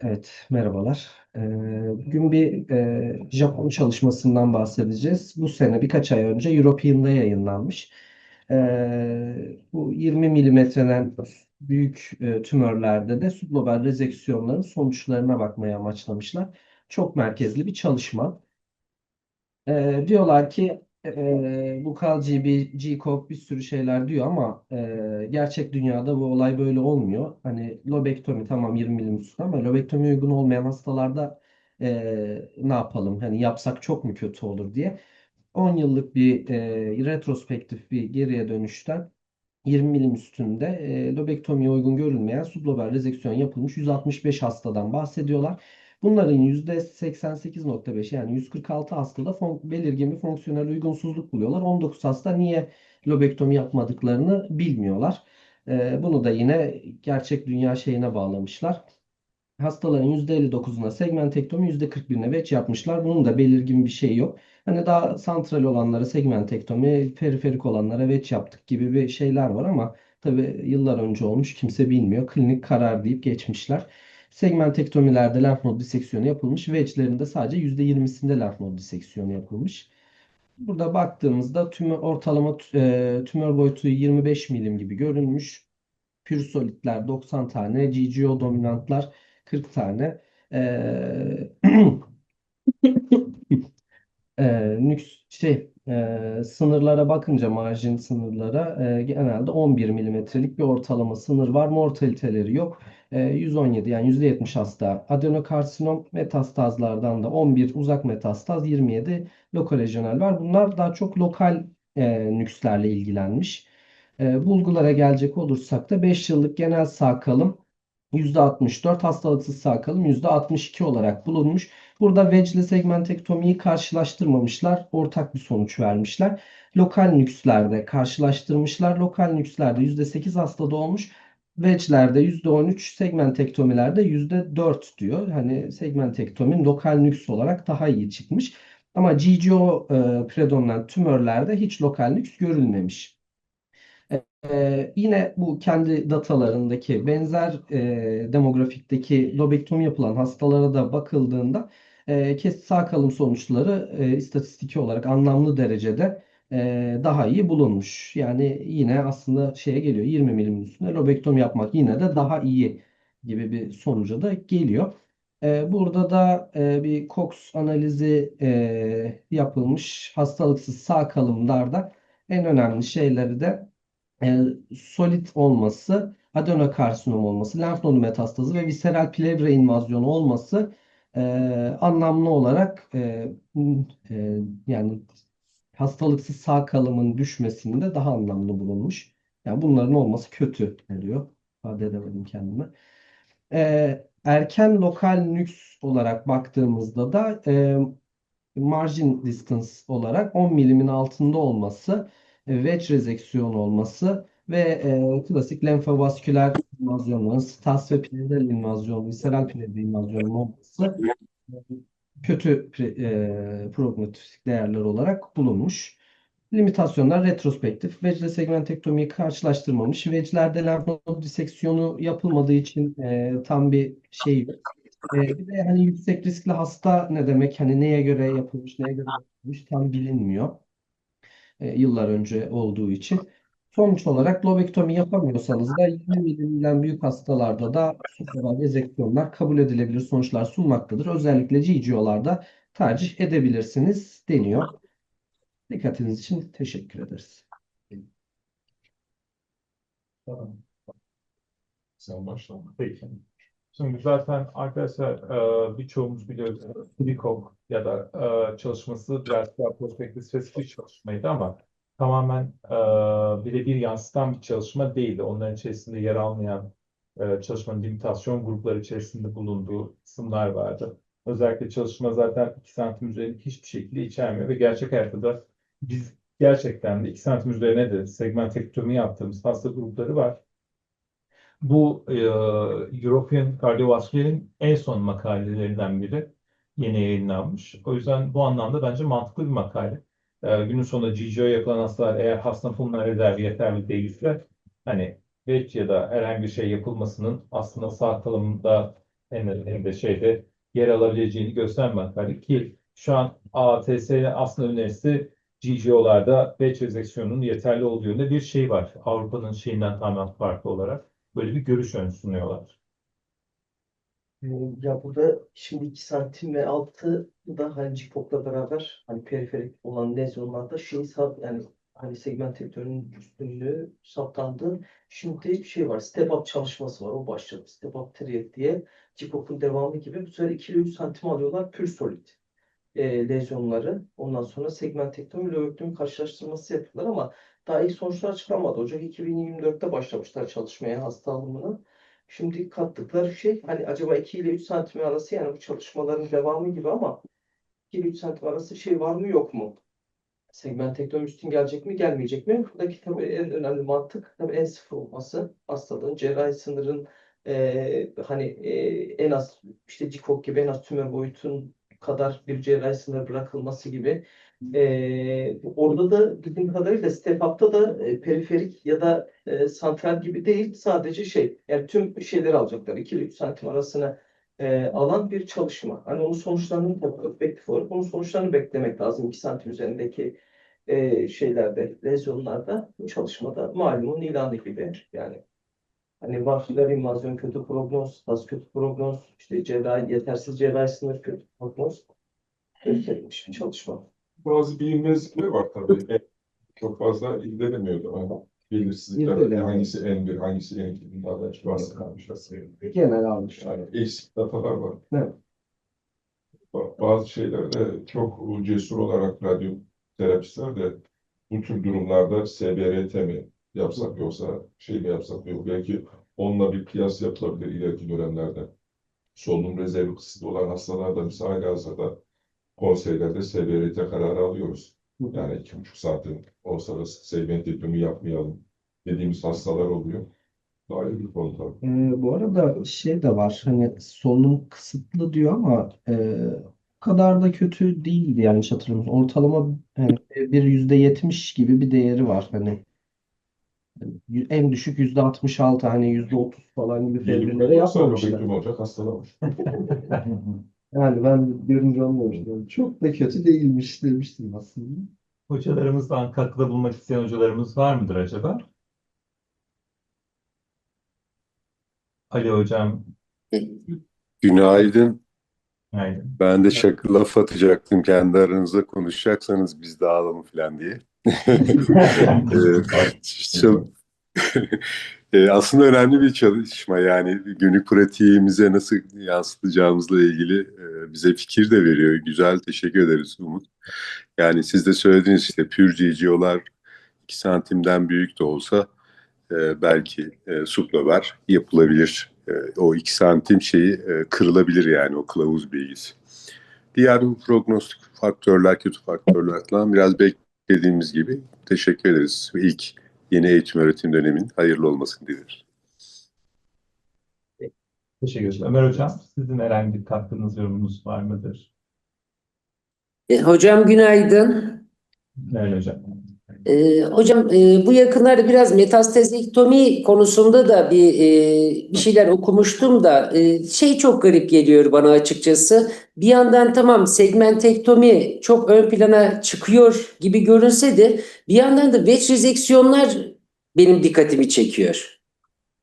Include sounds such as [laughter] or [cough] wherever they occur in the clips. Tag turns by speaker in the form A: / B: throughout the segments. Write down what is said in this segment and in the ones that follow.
A: Evet, merhabalar. Ee, bugün bir e, Japon çalışmasından bahsedeceğiz. Bu sene birkaç ay önce European'da yayınlanmış. Ee, bu 20 milimetreden büyük e, tümörlerde de sublobal rezeksiyonların sonuçlarına bakmaya amaçlamışlar. Çok merkezli bir çalışma. Ee, diyorlar ki e, bu KGB, GCOG bir sürü şeyler diyor ama e, gerçek dünyada bu olay böyle olmuyor. Hani lobektomi tamam 20 milim üstü ama lobektomi uygun olmayan hastalarda e, ne yapalım? Hani yapsak çok mu kötü olur diye. 10 yıllık bir e, retrospektif bir geriye dönüşten 20 milim üstünde e, lobektomiye uygun görülmeyen sublobal rezeksiyon yapılmış 165 hastadan bahsediyorlar. Bunların %88.5 yani 146 hastada belirgin bir fonksiyonel uygunsuzluk buluyorlar. 19 hasta niye lobektomi yapmadıklarını bilmiyorlar. E, bunu da yine gerçek dünya şeyine bağlamışlar. Hastaların %59'una segmentektomi, %41'ine veç yapmışlar. Bunun da belirgin bir şey yok. Hani daha santral olanlara segmentektomi, periferik olanlara veç yaptık gibi bir şeyler var ama tabii yıllar önce olmuş kimse bilmiyor. Klinik karar deyip geçmişler. Segmentektomilerde lenf nod diseksiyonu yapılmış. Veçlerinde sadece %20'sinde lenf nod diseksiyonu yapılmış. Burada baktığımızda tümör, ortalama e, tümör boyutu 25 milim gibi görünmüş. Pürsolitler 90 tane, GGO dominantlar 40 tane. Ee, [clears throat] e, nüks şey sınırlara bakınca marjin sınırlara e, genelde 11 milimetrelik bir ortalama sınır var. Mortaliteleri yok. E, 117 yani %70 hasta adenokarsinom metastazlardan da 11 uzak metastaz 27 lokal var. Bunlar daha çok lokal e, nükslerle ilgilenmiş. E, bulgulara gelecek olursak da 5 yıllık genel sağ kalım %64, hastalıksız sağ kalım %62 olarak bulunmuş. Burada wedge ile segmentektomiyi karşılaştırmamışlar. Ortak bir sonuç vermişler. Lokal nükslerde karşılaştırmışlar. Lokal nükslerde %8 hastada olmuş. Wedge'lerde %13, segmentektomilerde %4 diyor. Hani segmentektomin lokal nüks olarak daha iyi çıkmış. Ama GGO e, predominant tümörlerde hiç lokal nüks görülmemiş. Ee, yine bu kendi datalarındaki benzer e, demografikteki lobektomi yapılan hastalara da bakıldığında e, kes sağ kalım sonuçları e, istatistiki olarak anlamlı derecede e, daha iyi bulunmuş. Yani yine aslında şeye geliyor 20 milimin üstünde lobektomi yapmak yine de daha iyi gibi bir sonuca da geliyor. E, burada da e, bir Cox analizi e, yapılmış hastalıksız sağ kalımlarda en önemli şeyleri de e, solid olması, adenokarsinom olması, lenf nodu metastazı ve visceral plevra invazyonu olması e, anlamlı olarak e, e, yani hastalıksız sağ kalımın düşmesinde daha anlamlı bulunmuş. Yani bunların olması kötü oluyor. İfade edemedim kendimi. E, erken lokal nüks olarak baktığımızda da e, margin distance olarak 10 milimin altında olması wedge rezeksiyon olması ve e, klasik lenfovasküler invazyonların stas ve pleural invazyon, visceral pleural invazyon olması kötü e, prognostik değerler olarak bulunmuş. Limitasyonlar retrospektif. Wedge ile segmentektomiyi karşılaştırmamış. Wedge'lerde lenf nod diseksiyonu yapılmadığı için e, tam bir şey yok. E, bir de hani yüksek riskli hasta ne demek? Hani neye göre yapılmış, neye göre yapılmış tam bilinmiyor e, yıllar önce olduğu için. Sonuç olarak lobektomi yapamıyorsanız da 20 milimden büyük hastalarda da supraval rezeksiyonlar kabul edilebilir sonuçlar sunmaktadır. Özellikle GGO'larda tercih edebilirsiniz deniyor. Dikkatiniz için teşekkür ederiz.
B: Tamam. Sen başla. Peki. Şimdi zaten arkadaşlar e, birçoğumuz biliyoruz. Likok ya da e, çalışması biraz daha prospektif spesifik çalışmaydı ama tamamen e, birebir yansıtan bir çalışma değildi. Onların içerisinde yer almayan e, çalışmanın limitasyon grupları içerisinde bulunduğu kısımlar vardı. Özellikle çalışma zaten 2 santim üzerindeki hiçbir şekilde içermiyor ve gerçek hayatta da biz gerçekten de 2 santim üzerine de segmentektomi yaptığımız hasta grupları var. Bu e, European Cardiovascular'in en son makalelerinden biri yeni yayınlanmış. O yüzden bu anlamda bence mantıklı bir makale. E, günün sonunda GGO yapılan hastalar eğer hasta pulmoner rezervi yeterli değilse hani VEC ya da herhangi bir şey yapılmasının aslında sağ kalımda en, en de şeyde yer alabileceğini gösteren makale ki şu an ATS aslında önerisi GGO'larda batch rezeksiyonunun yeterli olduğu yönünde bir şey var. Avrupa'nın şeyinden tamamen farklı olarak böyle bir görüş ön sunuyorlar.
C: Ee, Ya burada şimdi 2 santim ve altı da hani CIPOK'la beraber hani periferik olan lezyonlarda şey sap yani hani segmentaktörün üstünlüğü saptandı. Şimdi bir şey var. Step up çalışması var. O başladı. Step up triad diye CIPOK'un devamı gibi bu sefer 2 ile 3 santim alıyorlar pür solid e, lezyonları. Ondan sonra segmentektomi ile löbektomi karşılaştırması yapıyorlar ama daha iyi sonuçlar açıklanmadı. Ocak 2024'te başlamışlar çalışmaya hasta alımına. Şimdi kattıkları şey hani acaba 2 ile 3 santim arası yani bu çalışmaların devamı gibi ama 2 ile 3 santim arası şey var mı yok mu? Segmentektomi üstün gelecek mi gelmeyecek mi? Buradaki tabii en önemli mantık tabii en sıfır olması hastalığın cerrahi sınırın eee, hani eee, en az işte CIKOK gibi en az tümör boyutun kadar bir cerrahi sınır bırakılması gibi. Eee, orada da bildiğim kadarıyla step up'ta da e, periferik ya da e, santral gibi değil sadece şey yani tüm şeyleri alacaklar. 2 ile 3 santim arasına e, alan bir çalışma. Hani onun sonuçlarını objektif olarak onun sonuçlarını beklemek lazım. 2 santim üzerindeki e, şeylerde lezyonlarda bu çalışmada. Malumun ilanı gibi. Yani hani vaskuler invazyon kötü prognoz, tas kötü prognoz, işte cerrahi yetersiz cerrahi sınır kötü prognoz. Gösterilmiş bir çalışma.
D: Bazı bilinmezlikler var tabii. E, Çok fazla ilgilenemiyordu ama belirsizlikler hangisi N1, hangisi N2 bunlardan hiç bahsedilmiş.
A: Genel almış.
D: Yani eksik datalar var.
A: Evet.
D: Ba- Bazı şeylerde çok cesur olarak radyoterapistler de bu tür durumlarda SBRT mi yapsak yoksa şey mi yapsak yok. Belki onunla bir kıyas yapılabilir ileriki dönemlerde. Solunum rezervi kısıtlı olan hastalarda biz halihazırda konseylerde SBRT kararı alıyoruz. Yani iki buçuk saatin olsa da segment diplomu yapmayalım dediğimiz hastalar oluyor. İyi bir konu tabii.
A: Ee, bu arada şey de var hani solunum kısıtlı diyor ama e, o kadar da kötü değildi yanlış hatırlamıyorsam. Ortalama yani bir yüzde yetmiş gibi bir değeri var hani Y- en düşük yüzde 66 hani yüzde 30 falan gibi fevrilere yapmamışlar.
D: Beklim olacak hastalar.
A: Yani ben birinci olmamıştım. Çok da kötü değilmiş demiştim aslında.
B: Hocalarımızdan katkıda bulunmak isteyen hocalarımız var mıdır acaba? Ali hocam,
E: Günaydın.
B: yani
E: Ben de şaka laf atacaktım kendi aranızda konuşacaksanız biz dağılalım falan diye. [laughs] [laughs] Ee, Ee, aslında önemli bir çalışma yani günlük pratiğimize nasıl yansıtacağımızla ilgili e, bize fikir de veriyor. Güzel, teşekkür ederiz Umut. Yani siz de söylediğiniz işte pür GGO'lar 2 santimden büyük de olsa e, belki e, suplover yapılabilir. E, o 2 santim şeyi kırılabilir yani o kılavuz bilgisi. Diğer bu prognostik faktörler, kötü faktörler falan biraz beklediğimiz gibi teşekkür ederiz. İlk yeni eğitim öğretim dönemin hayırlı olmasını dileriz.
B: teşekkür ederim. Ömer hocam, sizin herhangi bir katkınız, yorumunuz var mıdır?
F: E, Hocam günaydın.
B: Ömer hocam.
F: E, hocam e, bu yakınlarda biraz metastazektomi konusunda da bir e, bir şeyler okumuştum da e, şey çok garip geliyor bana açıkçası. Bir yandan tamam segmentektomi çok ön plana çıkıyor gibi görünse de bir yandan da veç rezeksiyonlar benim dikkatimi çekiyor.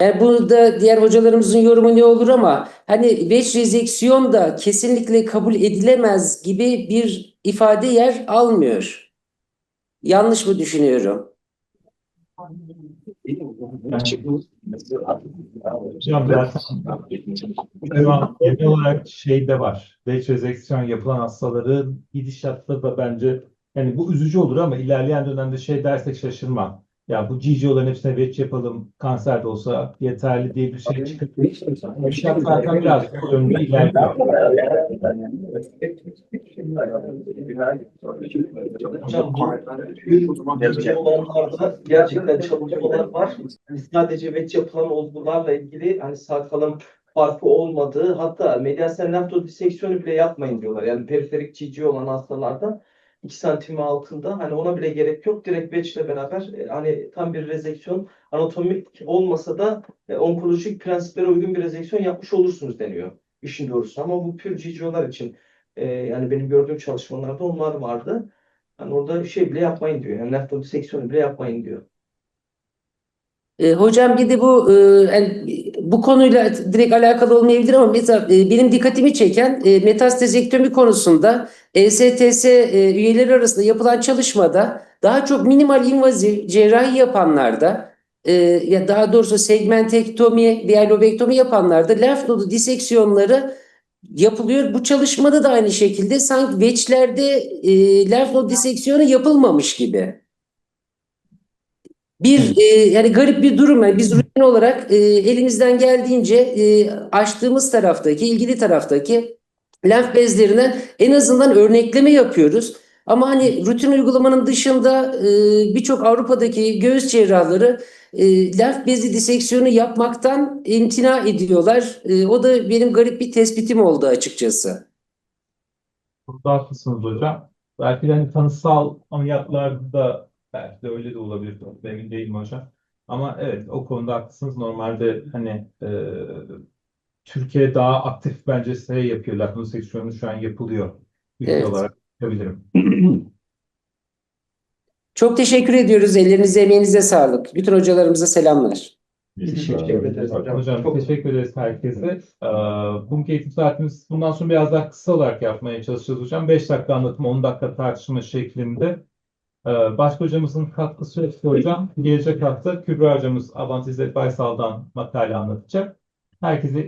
F: Yani burada diğer hocalarımızın yorumu ne olur ama hani veç rezeksiyon da kesinlikle kabul edilemez gibi bir ifade yer almıyor. Yanlış mı düşünüyorum?
B: Hocam zaten genel olarak şey de var. Veç rezeksiyon yapılan hastaların gidişatta da bence yani bu üzücü olur ama ilerleyen dönemde şey dersek şaşırmam. Ya bu GGO'ların hepsine veç yapalım, kanser de olsa yeterli diye bir şey çıkabilir. Gidişat zaten biraz o yönde ilerliyor.
C: Verici olanlarda gerçekten çalışmalar var. Hani sadece veç yapılan olgularla ilgili hani sağ kalım farkı olmadığı hatta medyasen lenfodiseksiyonu bile yapmayın diyorlar. Yani periferik GG olan hastalarda 2 santim ve altında hani ona bile gerek yok. Direkt veçle beraber hani tam bir rezeksiyon anatomik olmasa da onkolojik prensiplere uygun bir rezeksiyon yapmış olursunuz deniyor. işin doğrusu. Ama bu pür ciciolar için e, yani benim gördüğüm çalışmalarda onlar vardı. Hani orada şey bile yapmayın diyor. Yani lenf node diseksiyonu bile yapmayın diyor.
F: E, hocam bir de bu e, yani bu konuyla direkt alakalı olmayabilir ama mesela e, benim dikkatimi çeken e, metastazektomi konusunda ESTS e, üyeleri arasında yapılan çalışmada daha çok minimal invaziv cerrahi yapanlarda e, ya daha doğrusu segmentektomi veya lobektomi yapanlarda lenf nodu diseksiyonları yapılıyor. Bu çalışmada da aynı şekilde sanki veçlerde e, lenf nod diseksiyonu yapılmamış gibi. Bir e, yani garip bir durum. Yani biz rutin olarak e, elimizden geldiğince e, açtığımız taraftaki, ilgili taraftaki lenf bezlerine en azından örnekleme yapıyoruz. Ama hani rutin uygulamanın dışında e, birçok Avrupa'daki göğüs cerrahları e, lenf bezi diseksiyonu yapmaktan imtina ediyorlar. E, o da benim garip bir tespitim oldu açıkçası.
B: Burada haklısınız hocam. Belki de hani tanısal ameliyatlarda belki de öyle de olabilir. Emin değilim hocam. Ama evet o konuda haklısınız. Normalde hani e, Türkiye daha aktif bence şey yapıyor. Lakno seksiyonu şu an yapılıyor. Ülke
F: Evet.
B: olarak yapabilirim. [clears throat]
F: Çok teşekkür ediyoruz. Ellerinize, emeğinize sağlık. Bütün hocalarımıza selamlar.
C: Teşekkür ederiz hocam.
B: Hocam
C: Çok-
B: teşekkür ederiz herkese. Ee, bugünkü eğitim saatimiz bundan sonra biraz daha kısa olarak yapmaya çalışacağız hocam. 5 dakika anlatım, 10 dakika tartışma şeklinde. Ee, başka hocamızın katkısı yok hocam. Gelecek hafta Kübra hocamız Avant İzzet Baysal'dan makale anlatacak. Herkese